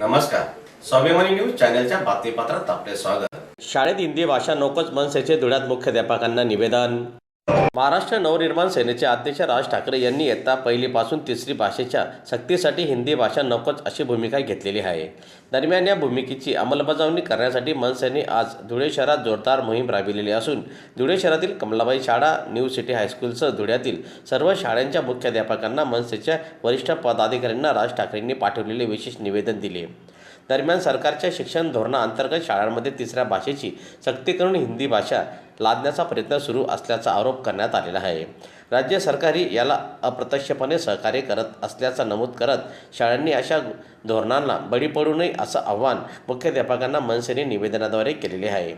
नमस्कार. स्वाभिमानी न्यूज चॅनलच्या बातमीपत्रात आपले स्वागत. शाळेत हिंदी भाषा नकोच मनसेचे धुळ्यात मुख्याध्यापकांना निवेदन. महाराष्ट्र नवनिर्माण सेनेचे अध्यक्ष राज ठाकरे यांनी इयत्ता पहिलीपासून तिसरी भाषेच्या सक्तीसाठी हिंदी भाषा नकोच अशी भूमिका घेतलेली आहे. दरम्यान या भूमिकेची अंमलबजावणी करण्यासाठी मनसेने आज धुळे शहरात जोरदार मोहीम राबविलेली असून धुळे शहरातील कमलाबाई शाळा न्यू सिटी हायस्कूलसह धुळ्यातील सर्व शाळांच्या मुख्याध्यापकांना मनसेच्या वरिष्ठ पदाधिकाऱ्यांना राज ठाकरेंनी पाठवलेले विशेष निवेदन दिले. दरम्यान सरकारच्या शिक्षण धोरणाअंतर्गत शाळांमध्ये तिसऱ्या भाषेची सक्ती करून हिंदी भाषा लादण्याचा प्रयत्न सुरू असल्याचा आरोप करण्यात आलेला आहे. राज्य सरकारही याला अप्रत्यक्षपणे सहकार्य करत असल्याचं नमूद करत शाळांनी अशा धोरणांना बळी पडू नये असं आव्हान मुख्याध्यापकांना मनसेने निवेदनाद्वारे केलेले आहे.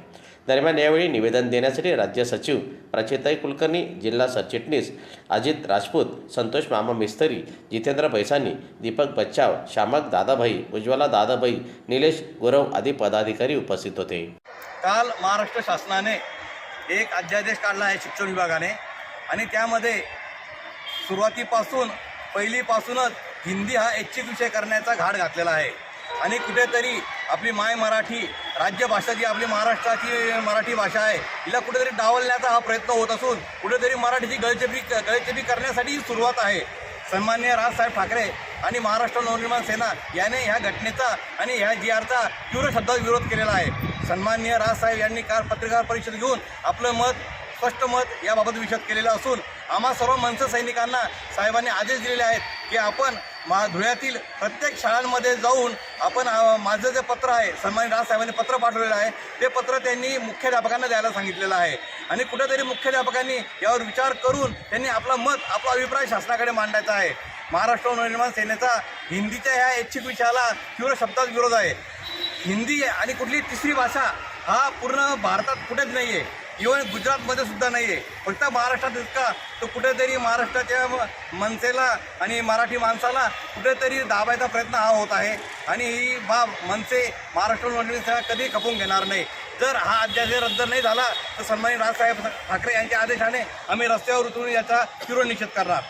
दरम्यान यावेळी निवेदन देण्यासाठी राज्य सचिव रचिताई कुलकर्णी जिल्हा सरचिटणीस अजित राजपूत संतोष मामा मिस्त्री जितेंद्र भैसानी दीपक बच्चाव श्यामक दादाभाई उज्ज्वला दादाभाई निलेश गुरव आदी पदाधिकारी उपस्थित होते. काल महाराष्ट्र शासनाने एक अध्यादेश काढला आहे शिक्षण विभागाने आणि त्यामध्ये सुरुवातीपासून पहिलीपासूनच हिंदी हा ऐच्छिक विषय करण्याचा घाट घातलेला आहे. आणि कुठेतरी आपली माय मराठी राज्यभाषा जी आपली महाराष्ट्राची मराठी भाषा आहे हिला कुठेतरी डावलण्याचा हा प्रयत्न होत असून कुठेतरी मराठीची गळचेपी गळचेपी करण्यासाठी ही सुरुवात आहे. सन्मान्य राजसाहेब ठाकरे आणि महाराष्ट्र नवनिर्माण सेना याने ह्या घटनेचा आणि ह्या जी आरचा तीव्र शब्दात विरोध केलेला आहे. सन्मान्य राजसाहेब यांनी काल पत्रकार परिषद घेऊन आपलं मत स्पष्ट मत याबाबत विषद केलेलं असून आम्हा सर्व मनसे सैनिकांना साहेबांनी आदेश दिलेले आहेत की आपण मा धुळ्यातील प्रत्येक शाळांमध्ये जाऊन आपण माझं जे पत्र आहे सन्मानित राजसाहेबांनी पत्र पाठवलेलं आहे ते पत्र त्यांनी मुख्याध्यापकांना द्यायला सांगितलेलं आहे. आणि कुठेतरी मुख्याध्यापकांनी यावर विचार करून त्यांनी आपला मत आपला अभिप्राय शासनाकडे मांडायचा आहे. महाराष्ट्र नवनिर्माण सेनेचा हिंदीच्या ह्या ऐच्छिक विषयाला तीव्र शब्दात विरोध आहे. हिंदी आणि कुठली तिसरी भाषा हा पूर्ण भारतात कुठेच नाही आहे इवन गुजरातमध्ये सुद्धा नाही आहे फक्त महाराष्ट्रात इतका तो कुठेतरी महाराष्ट्राच्या मनसेला आणि मराठी माणसाला कुठेतरी दाबायचा प्रयत्न हा होत आहे. आणि ही बाब मनसे महाराष्ट्र नवनिर्माण कधी खपून घेणार नाही. जर हा अध्यादेश रद्द नाही झाला तर सन्मानित राजसाहेब ठाकरे यांच्या आदेशाने आम्ही रस्त्यावर उतरून याचा तीव्र निषेध करणार.